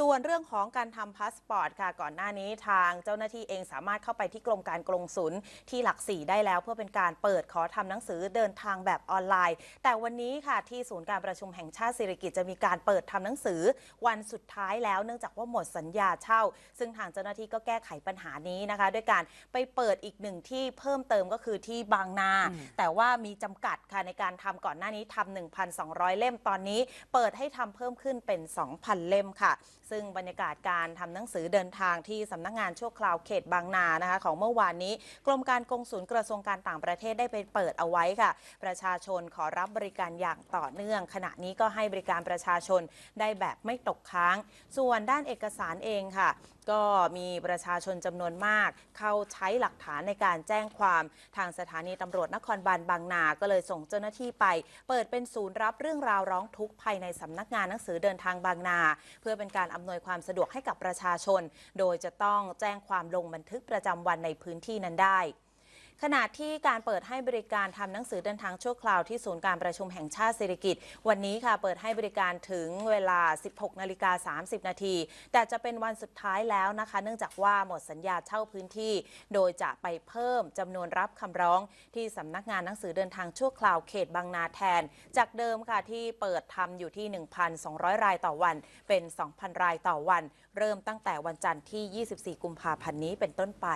ส่วนเรื่องของการทำพาสปอร์ตค่ะก่อนหน้านี้ทางเจ้าหน้าที่เองสามารถเข้าไปที่กรมการกงสุลที่หลักสี่ได้แล้ว เพื่อเป็นการเปิดขอทำหนังสือเดินทางแบบออนไลน์ แต่วันนี้ค่ะที่ศูนย์การประชุมแห่งชาติสิริกิติ์จะมีการเปิดทำหนังสือวันสุดท้ายแล้วเนื่องจากว่าหมดสัญญาเช่า ซึ่งทางเจ้าหน้าที่ก็แก้ไขปัญหานี้นะคะ ด้วยการไปเปิดอีกหนึ่งที่เพิ่มเติมก็คือที่บางนาอืมแต่ว่ามีจำกัดค่ะในการทำก่อนหน้านี้ทำ1,200 เล่มตอนนี้ เปิดให้ทำเพิ่มขึ้นเป็น 2,000 เล่มค่ะซึ่งบรรยากาศการทำหนังสือเดินทางที่สำนักงานชั่วคราวเขตบางนานะคะของเมื่อวานนี้ กรมการกงสุลกระทรวงการต่างประเทศได้ไปเปิดเอาไว้ค่ะ ประชาชนขอรับบริการอย่างต่อเนื่อง ขณะนี้ก็ให้บริการประชาชนได้แบบไม่ตกค้าง ส่วนด้านเอกสารเองค่ะ ก็มีประชาชนจำนวนมาก เข้าใช้หลักฐานในการแจ้งความทางสถานีตำรวจนครบาลบางนา ก็เลยส่งเจ้าหน้าที่ไป เปิดเป็นศูนย์รับเรื่องราวร้องทุกข์ภายในสำนักงานหนังสือเดินทางบางนา เพื่อเป็นการอำนวยความสะดวกให้กับประชาชน โดยจะต้องแจ้งความลงบันทึกประจำวันในพื้นที่นั้นได้ ขณะที่การเปิดให้บริการทำหนังสือเดินทางชั่วคราวที่ศูนย์การประชุมแห่งชาติเศรษฐกิจ วันนี้ค่ะเปิดให้บริการถึงเวลา 16 นาฬิกา 30 นาที แต่จะเป็นวันสุดท้ายแล้วนะคะ เนื่องจากว่าหมดสัญญาเช่าพื้นที่ โดยจะไปเพิ่มจำนวนรับคำร้องที่สำนักงานหนังสือเดินทางชั่วคราวเขตบางนาแทน จากเดิมค่ะที่เปิดทำอยู่ที่ 1,200 รายต่อวัน เป็น 2,000 รายต่อวัน เริ่มตั้งแต่วันจันทร์ที่ 24 กุมภาพันธ์นี้เป็นต้นไป